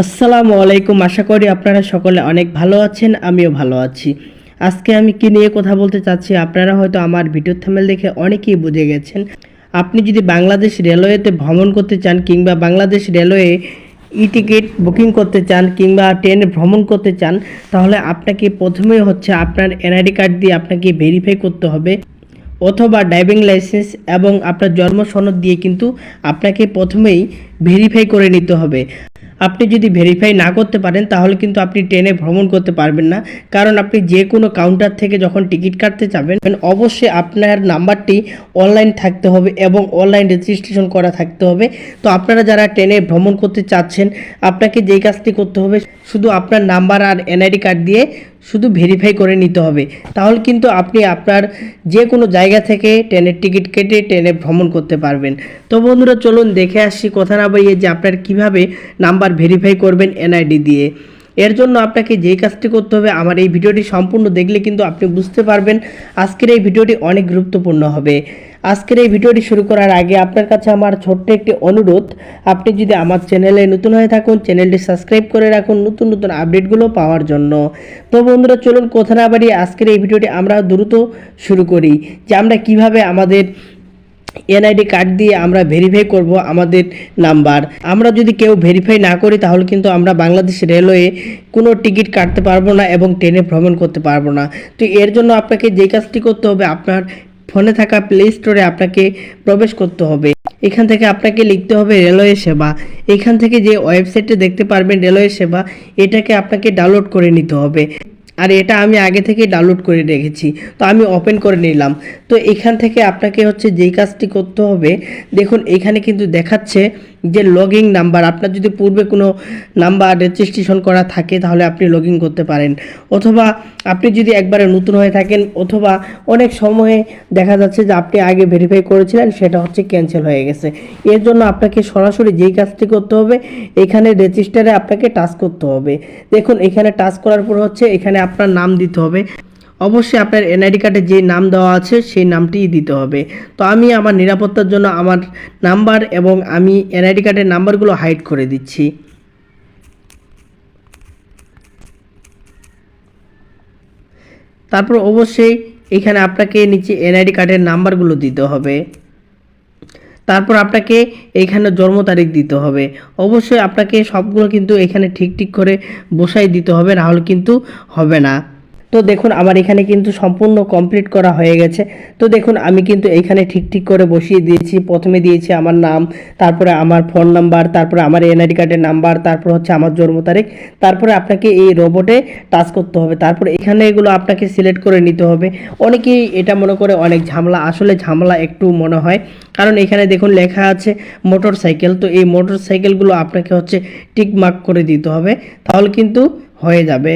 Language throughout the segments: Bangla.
আসসালামু আলাইকুম। আশা করি আপনারা সকলে অনেক ভালো আছেন, আমিও ভালো আছি। আজকে আমি কি নিয়ে কথা বলতে চাচ্ছি আপনারা হয়তো আমার ভিডিও থামেল দেখে অনেকেই বুঝে গেছেন। আপনি যদি বাংলাদেশ রেলওয়েতে ভ্রমণ করতে চান কিংবা Bangladesh railway e ticket booking করতে চান কিংবা ট্রেনে ভ্রমণ করতে চান, তাহলে আপনাকে প্রথমে হচ্ছে আপনার এনআইডি কার্ড দিয়ে আপনাকে ভেরিফাই করতে হবে অথবা ড্রাইভিং লাইসেন্স এবং আপনার জন্ম সনদ দিয়ে কিন্তু আপনাকে প্রথমেই ভেরিফাই করে নিতে হবে। আপনি যদি ভেরিফাই না করতে পারেন, তাহলে কিন্তু আপনি ট্রেনে ভ্রমণ করতে পারবেন না। কারণ আপনি যে কোনো কাউন্টার থেকে যখন টিকিট কাটতে যাবেন, অবশ্যই আপনার নাম্বারটি অনলাইন থাকতে হবে এবং অনলাইন রেজিস্ট্রেশন করা থাকতে হবে। তো আপনারা যারা ট্রেনে ভ্রমণ করতে চাচ্ছেন, আপনাকে যেই কাজটি করতে হবে, শুধু আপনার নাম্বার আর এনআইডি কার্ড দিয়ে শুধু ভেরিফাই করে নিতে হবে। তাহলে কিন্তু আপনি আপনার যে কোনো জায়গা থেকে ট্রেনের টিকিট কেটে ট্রেনে ভ্রমণ করতে পারবেন। তো বন্ধুরা, চলুন দেখে আসছি কথা না বাড়িয়ে যে আপনার কীভাবে নাম্বার ভেরিফাই করবেন এনআইডি দিয়ে। এর জন্য আপনাকে যেই কাজটি করতে হবে, আমার এই ভিডিওটি সম্পূর্ণ দেখলে কিন্তু আপনি বুঝতে পারবেন আজকের এই ভিডিওটি অনেক গুরুত্বপূর্ণ হবে। আজকের এই ভিডিওটি শুরু করার আগে আপনার কাছে আমার ছোট্ট একটি অনুরোধ, আপনি যদি আমার চ্যানেলে নতুন হয়ে থাকুন, চ্যানেলটি সাবস্ক্রাইব করে রাখুন নতুন নতুন আপডেটগুলো পাওয়ার জন্য। তো বন্ধুরা, চলুন কথা না বাড়িয়ে আজকের এই ভিডিওটি আমরা দ্রুত শুরু করি যে আমরা কীভাবে আমাদের এনআইডি কার্ড দিয়ে আমরা ভেরিফাই করব আমাদের নাম্বার। আমরা যদি কেউ ভেরিফাই না করি, তাহলে কিন্তু আমরা বাংলাদেশ রেলওয়ে কোনো টিকিট কাটতে পারব না এবং ট্রেনে ভ্রমণ করতে পারব না। তো এর জন্য আপনাকে যে কাজটি করতে হবে, আপনার ফোনে থাকা প্লে স্টোরে আপনাকে প্রবেশ করতে হবে। এখান থেকে আপনাকে লিখতে হবে রেলওয়ে সেবা। এখান থেকে যে ওয়েবসাইটে দেখতে পারবেন রেলওয়ে সেবা, এটাকে আপনাকে ডাউনলোড করে নিতে হবে। আর এটা আমি আগে থেকে ডাউনলোড করে রেখেছি। তো আমি ওপেন করে নিলাম। তো এখান থেকে আপনাকে হচ্ছে যেই কাজটি করতে হবে, দেখুন এখানে কিন্তু দেখাচ্ছে যে লগিং নাম্বার আপনার যদি পূর্বে কোনো নাম্বার রেজিস্ট্রেশন করা থাকে, তাহলে আপনি লগ করতে পারেন। অথবা আপনি যদি একবারে নতুন হয়ে থাকেন, অথবা অনেক সময়ে দেখা যাচ্ছে যে আপনি আগে ভেরিফাই করেছিলেন, সেটা হচ্ছে ক্যান্সেল হয়ে গেছে। এর জন্য আপনাকে সরাসরি যেই কাজটি করতে হবে, এখানে রেজিস্টারে আপনাকে টাচ করতে হবে। দেখুন এখানে টাচ করার পর হচ্ছে এখানে আপনার নাম দিতে হবে। অবশ্যই আপনার এনআইডি কার্ডে যে নাম দেওয়া আছে, সেই নামটিই দিতে হবে। তো আমি আমার নিরাপত্তার জন্য আমার নাম্বার এবং আমি এনআইডি কার্ডের নাম্বারগুলো হাইড করে দিচ্ছি। তারপর অবশ্যই এখানে আপনাকে নিচে এনআইডি কার্ডের নাম্বারগুলো দিতে হবে। তারপর আপনাকে এইখানে জন্ম তারিখ দিতে হবে। অবশ্যই আপনাকে সবগুলো কিন্তু এখানে ঠিক ঠিক করে বসাই দিতে হবে নাহলে কিন্তু হবে না। তো দেখুন, আমার এখানে কিন্তু সম্পূর্ণ কমপ্লিট করা হয়ে গেছে। তো দেখুন, আমি কিন্তু এখানে ঠিক ঠিক করে বসিয়ে দিয়েছি। প্রথমে দিয়েছি আমার নাম, তারপরে আমার ফোন নাম্বার তারপরে আমার এনআইডি কার্ডের নাম্বার তারপর হচ্ছে আমার জন্ম তারিখ, তারপরে আপনাকে এই রোবটে টাচ করতে হবে। তারপরে এখানে এগুলো আপনাকে সিলেক্ট করে নিতে হবে। অনেকেই এটা মনে করে অনেক ঝামেলা, আসলে ঝামেলা একটু মনে হয়। কারণ এখানে দেখুন, লেখা আছে মোটর সাইকেল তো এই মোটর সাইকেলগুলো আপনাকে হচ্ছে টিক মার্ক করে দিতে হবে। তাহলে কিন্তু হয়ে যাবে।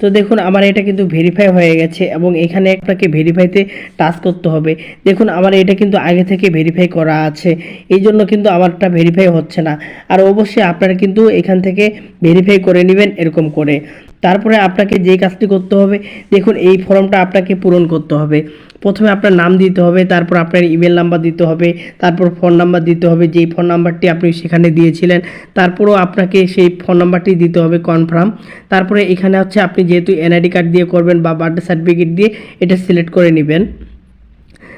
তো দেখুন, আমার এটা কিন্তু ভেরিফাই হয়ে গেছে এবং এখানে আপনাকে ভেরিফাইতে টাচ করতে হবে। দেখুন, আমার এটা কিন্তু আগে থেকে ভেরিফাই করা আছে, এই জন্য কিন্তু আমারটা ভেরিফাই হচ্ছে না। আর অবশ্যই আপনারা কিন্তু এখান থেকে ভেরিফাই করে নেবেন এরকম করে। তারপরে আপনাকে যে কাজটি করতে হবে, দেখুন, এই ফর্মটা আপনাকে পূরণ করতে হবে। প্রথমে আপনার নাম দিতে হবে, তারপর আপনার ইমেল নাম্বার দিতে হবে, তারপর ফোন নাম্বার দিতে হবে, যেই ফোন নাম্বারটি আপনি সেখানে দিয়েছিলেন, তারপরও আপনাকে সেই ফোন নাম্বারটি দিতে হবে কনফার্ম তারপরে এখানে হচ্ছে আপনি যেহেতু এনআইডি কার্ড দিয়ে করবেন বা বার্থডে সার্টিফিকেট দিয়ে এটা সিলেক্ট করে নেবেন।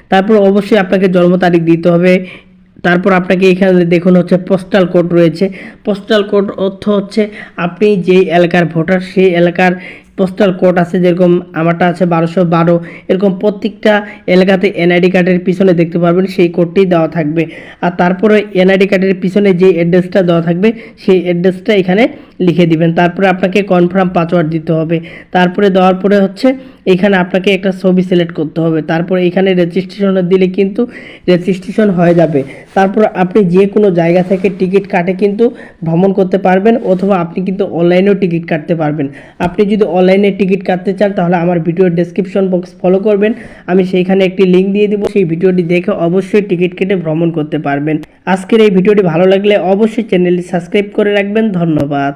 তারপর অবশ্যই আপনাকে জন্ম তারিখ দিতে হবে। তারপর আপনাকে এখানে দেখুন হচ্ছে পোস্টাল কোড রয়েছে। পোস্টাল কোড অর্থ হচ্ছে আপনি যেই এলাকার ভোটার সেই এলাকার পোস্টাল কোড আছে, যেরকম আমারটা আছে বারোশো বারো, এরকম প্রত্যেকটা এলাকাতে এনআইডি কার্ডের পিছনে দেখতে পারবেন, সেই কোডটি দেওয়া থাকবে। আর তারপরে এনআইডি কার্ডের পিছনে যে অ্যাড্রেসটা দেওয়া থাকবে, সেই অ্যাড্রেসটা এখানে লিখে দিবেন। তারপরে আপনাকে কনফার্ম পাসওয়ার্ড দিতে হবে। তারপরে দেওয়ার পরে হচ্ছে, এখানে আপনাকে একটা ছবি সিলেক্ট করতে হবে। তারপরে এখানে রেজিস্ট্রেশন দিলে কিন্তু রেজিস্ট্রেশন হয়ে যাবে। তারপর আপনি যে কোনো জায়গা থেকে টিকিট কাটে কিন্তু ভ্রমণ করতে পারবেন, অথবা আপনি কিন্তু অনলাইনেও টিকিট কাটতে পারবেন। আপনি যদি অনলাইনে টিকিট কাটতে চান, তাহলে আমার ভিডিওর ডেসক্রিপশন বক্স ফলো করবেন। আমি সেইখানে একটি লিঙ্ক দিয়ে দিব, সেই ভিডিওটি দেখে অবশ্যই টিকিট কেটে ভ্রমণ করতে পারবেন। আজকের এই ভিডিওটি ভালো লাগলে অবশ্যই চ্যানেলটি সাবস্ক্রাইব করে রাখবেন। ধন্যবাদ।